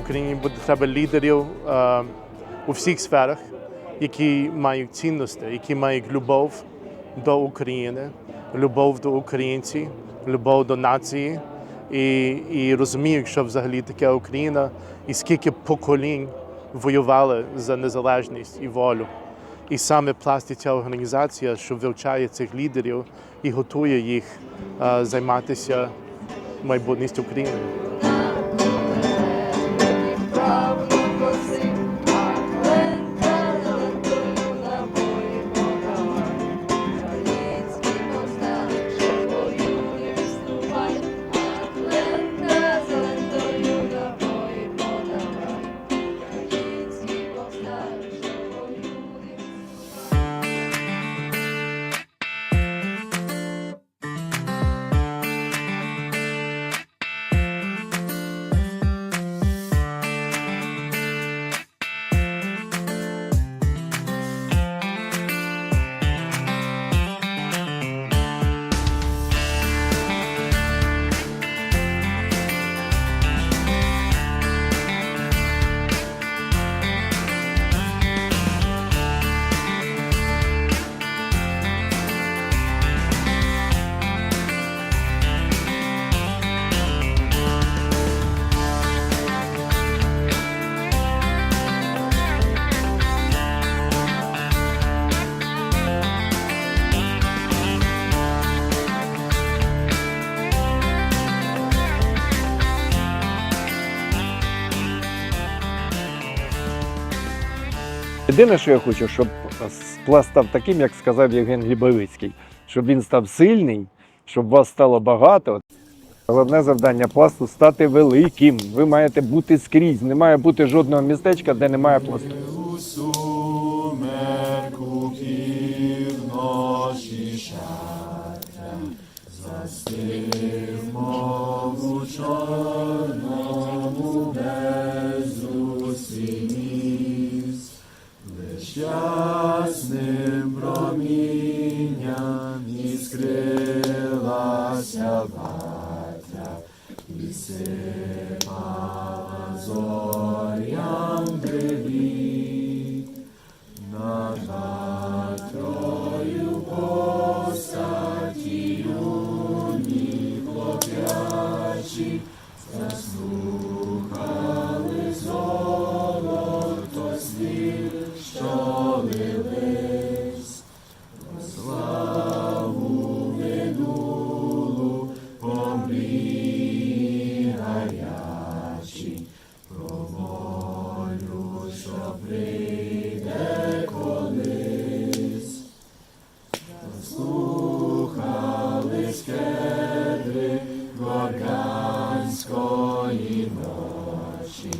Україні буде треба лідерів е, у всіх сферах, які мають цінності, які мають любов до України, любов до українців, любов до нації і, і розуміють, що взагалі таке Україна, і скільки поколінь воювали за незалежність і волю. І саме пласті ця організація, що вивчає цих лідерів і готує їх е, займатися майбутністю України. Єдине, що я хочу, щоб пласт став таким, як сказав Євген Глібовицький, щоб він став сильний, щоб вас стало багато. Головне завдання пласту стати великим. Ви маєте бути скрізь. Не має бути жодного містечка, де немає пласту. сумерку півночі шаття, застиг, мов у чорному безусі ясним промінням іскрилася батя, і сипала зорям привіт. Над ватрою постатію ні хлоп'ячі про славу минулу про. Слухались кедри горганської ночі,